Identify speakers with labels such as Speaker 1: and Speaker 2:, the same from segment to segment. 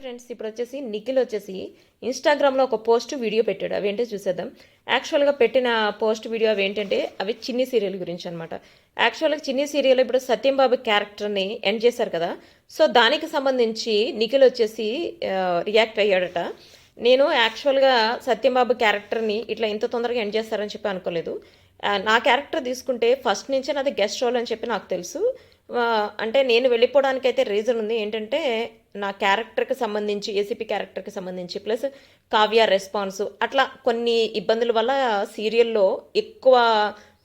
Speaker 1: Friends ఇప్పుడు వచ్చేసి నిఖిల్ వచ్చేసి ఇన్స్టాగ్రామ్లో ఒక పోస్ట్ వీడియో పెట్టాడు. అవి ఏంటో చూసేద్దాం. యాక్చువల్గా పెట్టిన పోస్ట్ వీడియో అవి ఏంటంటే అవి చిన్ని సీరియల్ గురించి అనమాట యాక్చువల్గా చిన్ని సీరియల్ ఇప్పుడు సత్యంబాబు క్యారెక్టర్ని ఎండ్ చేశారు కదా. సో దానికి సంబంధించి నిఖిల్ వచ్చేసి రియాక్ట్ అయ్యాడట. నేను యాక్చువల్గా సత్యంబాబు క్యారెక్టర్ని ఇట్లా ఇంత తొందరగా ఎండ్ చేస్తారని చెప్పి అనుకోలేదు. నా క్యారెక్టర్ తీసుకుంటే ఫస్ట్ నుంచే నాది గెస్ట్ రోల్ అని చెప్పి నాకు తెలుసు. అంటే నేను వెళ్ళిపోవడానికి అయితే రీజన్ ఉంది. ఏంటంటే నా క్యారెక్టర్కి సంబంధించి ఏసీపీ క్యారెక్టర్కి సంబంధించి ప్లస్ కావ్య రెస్పాన్స్ అట్లా కొన్ని ఇబ్బందుల వల్ల సీరియల్లో ఎక్కువ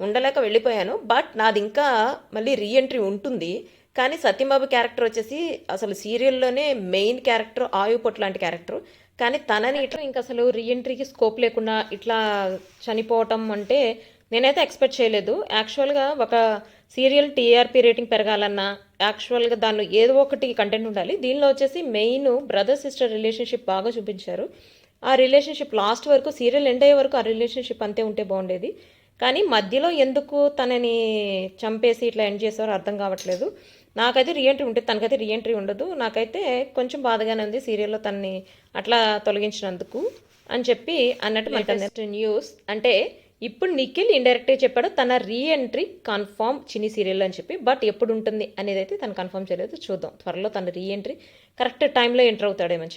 Speaker 1: ఉండలేక వెళ్ళిపోయాను. బట్ నాది ఇంకా మళ్ళీ రీఎంట్రీ ఉంటుంది. కానీ సత్యంబాబు క్యారెక్టర్ వచ్చేసి అసలు సీరియల్లోనే మెయిన్ క్యారెక్టర్ ఆయుపొట్ లాంటి క్యారెక్టర్ కానీ తనని ఇట్లా ఇంకా అసలు రీఎంట్రీకి స్కోప్ లేకుండా ఇట్లా చనిపోవటం అంటే నేనైతే ఎక్స్పెక్ట్ చేయలేదు. యాక్చువల్గా ఒక సీరియల్ టీఆర్పీ రేటింగ్ పెరగాలన్నా యాక్చువల్గా దానిలో ఏదో ఒకటి కంటెంట్ ఉండాలి. దీనిలో వచ్చేసి మెయిన్ బ్రదర్ సిస్టర్ రిలేషన్షిప్ బాగా చూపించారు. ఆ రిలేషన్షిప్ లాస్ట్ వరకు సీరియల్ ఎండ్ అయ్యే వరకు ఆ రిలేషన్షిప్ అంతే ఉంటే బాగుండేది. కానీ మధ్యలో ఎందుకు తనని చంపేసి ఇట్లా ఎండ్ చేసారో అర్థం కావట్లేదు. నాకైతే రీఎంట్రీ ఉంటుంది తనకైతే రీఎంట్రీ ఉండదు. నాకైతే కొంచెం బాధగానే ఉంది సీరియల్లో తనని అట్లా తొలగించినందుకు అని చెప్పి అన్నట్టు మనకు న్యూస్ అంటే ఇప్పుడు నిఖిల్ ఇండైరెక్ట్గా చెప్పాడు తన రీఎంట్రీ కన్ఫర్మ్ చిన్ని సీరియల్ అని చెప్పి బట్ ఎప్పుడు ఉంటుంది అనేది అయితే తను కన్ఫర్మ్ చేయలేదు. చూద్దాం. త్వరలో తన రీఎంట్రీ కరెక్ట్ టైంలో ఎంటర్ అవుతాడేమని